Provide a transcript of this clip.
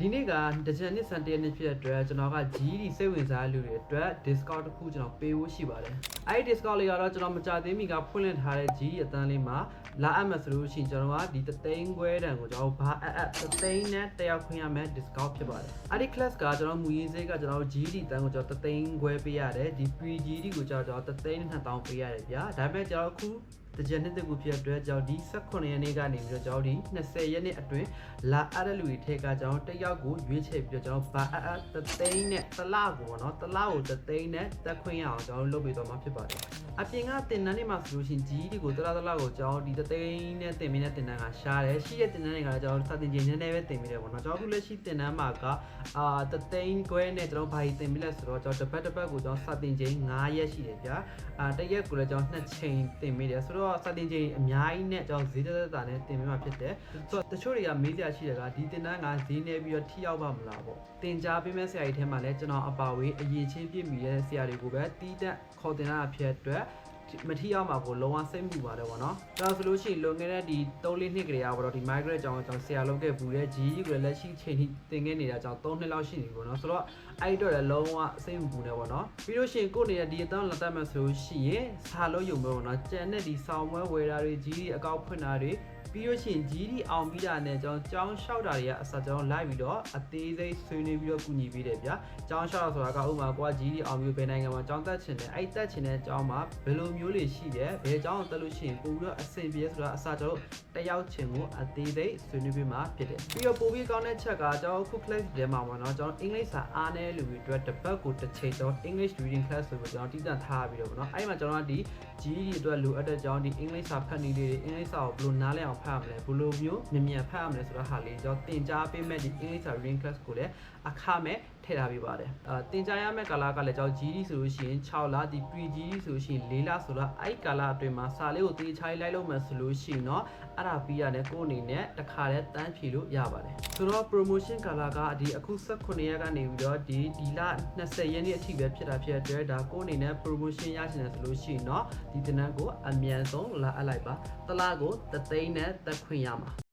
ဒီနေ့ကတကြံနှစ်စံတရက်နှစ်ဖြစ်တဲ့အတွက်ကျွန်တော်က GD စိတ်ဝင်စားတဲ့လူတွေအတွက် discount တစ်ခုကျွန်တော်ပေးဖို့ရှိပါတယ်။အဲဒီ discount လေးကတော့ကျွန်တော်မကြသေးမီကဖွင့်လှစ်ထားတဲ့ GD အတန်းလေးမှာလာအပ်မယ်ဆိုလို့ရှိရင်ကျွန်တော်ကဒီတသိန်းခွဲတန်ကိုကျွန်တော်ဘာအပ်အပ်တသိန်းနဲ့တက်ရောက်ခွင့်ရမယ် discount ဖြစ်ပါတယ်။အဲဒီ class ကကျွန်တော်မူရင်းစေးကကျွန်တော် GD တန်းကိုကျွန်တော်တသိန်းခွဲပေးရတယ်ဒီ pre GD ကိုကျွန်တော်တသိန်းနဲ့2000ပေးရတယ်ဗျာ။ဒါပေမဲ့ကျွန်တော်အခု တကြံနှစ်တကူဖြစ်တဲ့အတွက်ကျွန်တော်ဒီ18ရက်နေ့ကနေပြီးတော့ကျွန်တော်ဒီ20ရက်နေ့အတွင်းလာအပ်တဲ့လူတွေထဲကကျွန်တော်တက်ရောက်ကိုရွေးချယ်ပြီးတော့ကျွန်တော်ဘာအပ်အပ်တသိန်းနဲ့တစ်လကိုပေါ့နော်တစ်လကိုတသိန်းနဲ့တက်ခွင့်ရအောင်ကျွန်တော်လုပ်ပေးတော့မှာဖြစ်ပါတယ်အပြင်ကတင်တန်းနေမှာဆိုလို့ရှိရင်ကြီးဒီကိုတစ်လတစ်လကိုကျွန်တော်ဒီတသိန်းနဲ့တင်ပေးတဲ့တင်တန်းကရှားတယ်ရှိတဲ့တင်တန်းတွေကလည်းကျွန်တော်စတင်ချင်းနည်းနည်းပဲတင်ပေးတယ်ပေါ့နော်ကျွန်တော်အခုလက်ရှိတင်တန်းမှာကအာတသိန်းခွဲနဲ့ကျွန်တော်ဘာကြီးတင်ပေးလဲဆိုတော့ကျွန်တော်တစ်ပတ်တစ်ပတ်ကိုကျွန်တော်စတင်ချင်း9ရက်ရှိတယ်ဗျာအာတစ်ရက်ကိုလည်းကျွန်တော်2ချိန်တင်ပေးတယ်ဆိုတော့စတင်ချင်းအများကြီးနဲ့ကျွန်တော်ဈေးသက်သက်တာနဲ့တင်ပေးမှာဖြစ်တယ်ဆိုတော့တချို့တွေကမေးစရာရှိတယ်ကဒီတင်တန်းကဈေးနေပြီးတော့ထိရောက်ပါမလားပေါ့တင် जा ပေးမဲ့ဆရာကြီးထဲမှာလည်းကျွန်တော်အပါဝေးအရေးချင်းပြည့်မီတဲ့ဆရာတွေကိုပဲတီးတက်ခေါ်တင်တာဖြစ်တဲ့အတွက် မထီရောက်မှာကိုလုံးဝစိတ်မှုပါတယ်ဗောနော်ဒါဆိုလို့ရှိရင်လွန်ခဲ့တဲ့ဒီ3လေးနှစ်ကလေးကဗောတော့ဒီ migrate အကြောင်းကျွန်တော်ဆရာလုပ်ခဲ့ဘူးတဲ့ GE ကိုလည်းလက်ရှိချိန်ထိသင်ခဲ့နေတာကြောင့်3နှစ်လောက်ရှိနေပြီဗောနော်ဆိုတော့အဲ့ဒီတော့လည်းလုံးဝစိတ်မှုဘူးနေဗောနော်ပြီးလို့ရှိရင်ကိုယ့်နေတဲ့ဒီအတန်းလက်သက်မဲ့ဆိုလို့ရှိရင်စာလို့ယုံပဲဗောနော်ကြံတဲ့ဒီဆောင်းပွဲဝယ်တာတွေ GE အကောက်ဖွင့်တာတွေ ပြီးလို့ရှိရင်ကြီးဒီအောင်ပြီးတာနဲ့ကျွန်တော်ကြောင်းလျှောက်တာတွေကအစကျွန်တော်လိုက်ပြီးတော့အသေးစိတ်ဆွေးနွေးပြီးတော့ကူညီပေးတယ်ဗျာကြောင်းလျှောက်တာဆိုတာကဥပမာကိုကကြီးဒီအောင်ပြီးဘယ်နိုင်ငံမှာကြောင်းတက်ချင်တယ်အဲ့တက်ချင်တဲ့ကြောင်းမှာဘယ်လိုမျိုးတွေရှိတယ်ဘယ်ကြောင်းတက်လို့ရှိရင်ပို့ပြီးတော့အဆင်ပြေဆိုတာအစကျွန်တော်တက်ရောက်ချင်ကိုအသေးစိတ်ဆွေးနွေးပေးမှာဖြစ်တယ်ပြီးတော့ပို့ပြီးကောင်းတဲ့ချက်ကကျွန်တော်အခု class ထဲမှာပေါ့နော်ကျွန်တော်အင်္ဂလိပ်စာအားနည်းလူတွေအတွက်တစ်ပတ်ကိုတစ်ချိန်ကျွန်တော် English reading class ဆိုပြီးကျွန်တော်တည်တံ့ထားပြီးတော့ပေါ့နော်အဲ့မှာကျွန်တော်ကဒီ GED အတွက်လိုအပ်တဲ့ကြောင်းဒီအင်္ဂလိပ်စာဖတ်နည်းလေးတွေအင်္ဂလိပ်စာကိုဘယ်လိုနားလည်အောင်ဖတ်ရမလဲဘယ်လိုမျိုးမြန်မြန်ဖတ်ရမလဲဆိုတော့ဟာလေးကျွန်တော်သင်ကြားပေးမဲ့ဒီအင်္ဂလိပ်စာ reading class ကိုလည်းအခမဲ့ ထည့်ထားပေးပါတယ်အာသင်ကြားရမယ့်ကာလကလည်းကျွန်တော် GED ဆိုလို့ရှိရင်6လဒီ pre GED ဆိုလို့ရှိရင်4လဆိုတော့အဲ့ကာလအတွင်းမှာစာလေးကိုသေချာလိုက်လို့မှဆိုလို့ရှိရင်တော့အဲ့ဒါပြီးရတယ်ကိုယ်အနေနဲ့တစ်ခါတည်းတန်းဖြေလို့ရပါတယ်ဆိုတော့ promotion ကာလကဒီအခု18ရက်ကနေပြီးတော့ဒီဒီလ20ရက်နေ့အထိပဲဖြစ်တာဖြစ်တဲ့အတွက်ဒါကိုယ်အနေနဲ့ promotion ရချင်တယ်ဆိုလို့ရှိရင်တော့ဒီတင်နန်းကိုအမြန်ဆုံးလာအပ်လိုက်ပါတစ်လကိုသသိန်းနဲ့တက်ခွင့်ရမှာ